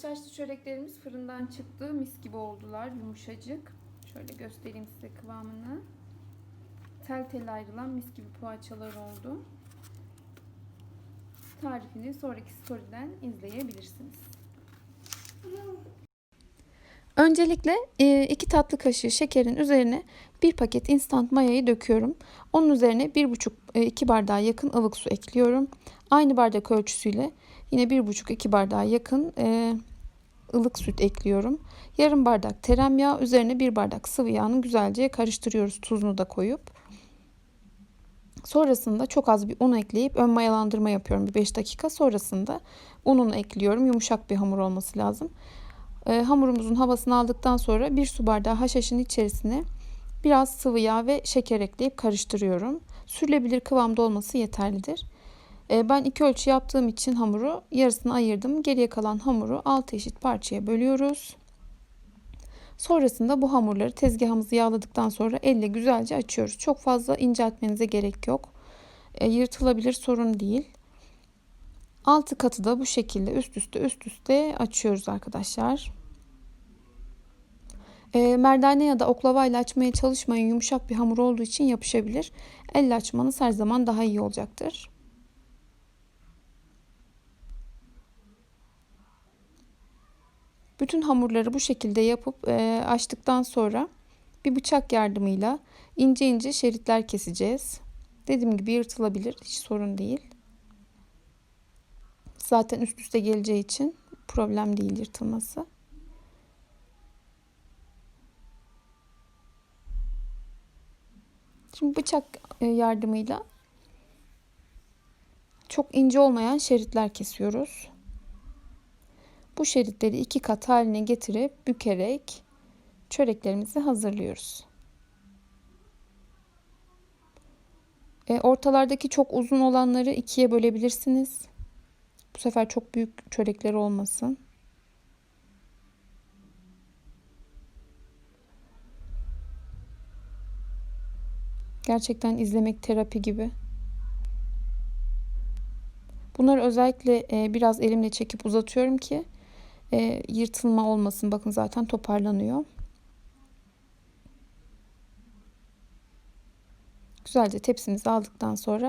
Saçlı çöreklerimiz fırından çıktı. Mis gibi oldular. Yumuşacık. Şöyle göstereyim size kıvamını. Tel tel ayrılan mis gibi poğaçalar oldu. Tarifini sonraki story'den izleyebilirsiniz. Öncelikle 2 tatlı kaşığı şekerin üzerine bir paket instant mayayı döküyorum. Onun üzerine 1,5-2 bardağa yakın ılık su ekliyorum. Aynı bardak ölçüsüyle yine 1,5-2 bardağa yakın e, ılık süt ekliyorum. Yarım bardak tereyağı üzerine bir bardak sıvı yağını güzelce karıştırıyoruz tuzunu da koyup. Sonrasında çok az bir un ekleyip ön mayalandırma yapıyorum bir 5 dakika. Sonrasında ununu ekliyorum. Yumuşak bir hamur olması lazım. E, hamurumuzun havasını aldıktan sonra bir su bardağı haşhaşın içerisine biraz sıvı yağ ve şeker ekleyip karıştırıyorum. Sürülebilir kıvamda olması yeterlidir. E, ben iki ölçü yaptığım için hamuru yarısını ayırdım. Geriye kalan hamuru 6 eşit parçaya bölüyoruz. Sonrasında bu hamurları tezgahımızı yağladıktan sonra elle güzelce açıyoruz. Çok fazla inceltmenize gerek yok. E, yırtılabilir sorun değil. Altı katı da bu şekilde üst üste üst üste açıyoruz arkadaşlar. E, merdane ya da oklava ile açmaya çalışmayın. Yumuşak bir hamur olduğu için yapışabilir. Elle açmanız her zaman daha iyi olacaktır. Bütün hamurları bu şekilde yapıp e, açtıktan sonra bir bıçak yardımıyla ince ince şeritler keseceğiz. Dediğim gibi yırtılabilir. Hiç sorun değil. Zaten üst üste geleceği için problem değil yırtılması. Şimdi bıçak e, yardımıyla çok ince olmayan şeritler kesiyoruz. Bu şeritleri iki kat haline getirip bükerek çöreklerimizi hazırlıyoruz. E, ortalardaki çok uzun olanları ikiye bölebilirsiniz. Bu sefer çok büyük çörekler olmasın. Gerçekten izlemek terapi gibi. Bunları özellikle e, biraz elimle çekip uzatıyorum ki e, yırtılma olmasın. Bakın zaten toparlanıyor. Güzelce tepsimizi aldıktan sonra